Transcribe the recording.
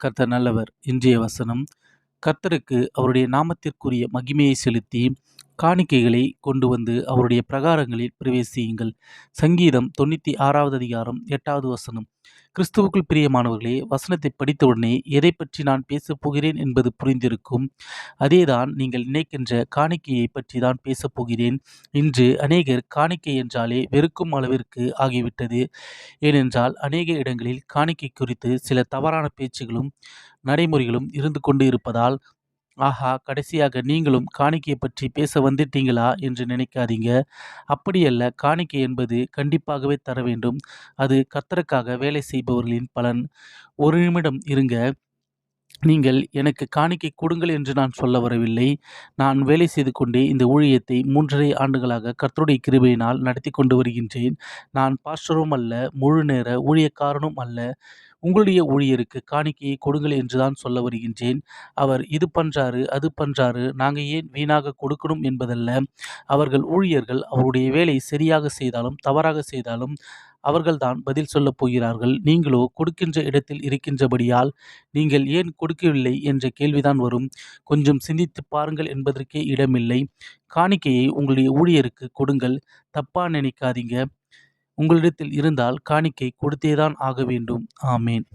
கர்த்தர் நல்லவர். இன்றைய வசனம் கர்த்தருக்கு அவருடைய நாமத்திற்குரிய மகிமையை செலுத்தி காணிக்கைகளை கொண்டு வந்து அவருடைய பிரகாரங்களில் பிரவேசியுங்கள். சங்கீதம் தொண்ணூற்றி ஆறாவது அதிகாரம் எட்டாவது வசனம். கிறிஸ்துவுக்குள் பிரியமானவர்களே வசனத்தை படித்தவுடனே எதை பற்றி நான் பேசப் போகிறேன் என்பது புரிந்திருக்கும். அதேதான் நீங்கள் நினைக்கின்ற காணிக்கையை பற்றி தான் பேசப் போகிறேன். இன்று அநேகர் காணிக்கை என்றாலே வெறுக்கும் அளவிற்கு ஆகிவிட்டது. ஏனென்றால் அநேக இடங்களில் காணிக்கை குறித்து சில தவறான பேச்சுகளும் நடைமுறைகளும் இருந்து கொண்டு இருப்பதால் ஆஹா கடைசியாக நீங்களும் காணிக்கையை பற்றி பேச வந்துட்டீங்களா என்று நினைக்காதீங்க. அப்படியல்ல காணிக்கை என்பது கண்டிப்பாகவே தர வேண்டும். அது கர்த்தருக்காக வேலை செய்பவர்களின் பலன். ஒரு நிமிடம் இருங்க. நீங்கள் எனக்கு காணிக்கை கொடுங்கள் என்று நான் சொல்ல வரவில்லை. நான் வேலை செய்து கொண்டே இந்த ஊழியத்தை மூன்றரை ஆண்டுகளாக கர்த்தருடைய கிருபையினால் நடத்தி கொண்டு வருகின்றேன். நான் பாஸ்டரும் அல்ல முழு நேர ஊழியக்காரனும் அல்ல. உங்களுடைய ஊழியருக்கு காணிக்கையை கொடுங்கள் என்று தான் சொல்ல வருகின்றேன். அவர் இது பண்ணுறாரு அது பண்ணுறாரு நாங்கள் ஏன் வீணாக கொடுக்கணும் என்பதல்ல. அவர்கள் ஊழியர்கள் அவருடைய வேலை சரியாக செய்தாலும் தவறாக செய்தாலும் அவர்கள்தான் பதில் சொல்லப் போகிறார்கள். நீங்களோ கொடுக்கின்ற இடத்தில் இருக்கின்றபடியால் நீங்கள் ஏன் கொடுக்கவில்லை என்ற கேள்விதான் வரும். கொஞ்சம் சிந்தித்து பாருங்கள் என்பதற்கே இடமில்லை. காணிக்கையை உங்களுடைய ஊழியருக்கு கொடுங்கள். தப்பா நினைக்காதீங்க. உங்களிடத்தில் இருந்தால் காணிக்கை கொடுத்தேதான் ஆக வேண்டும். ஆமேன்.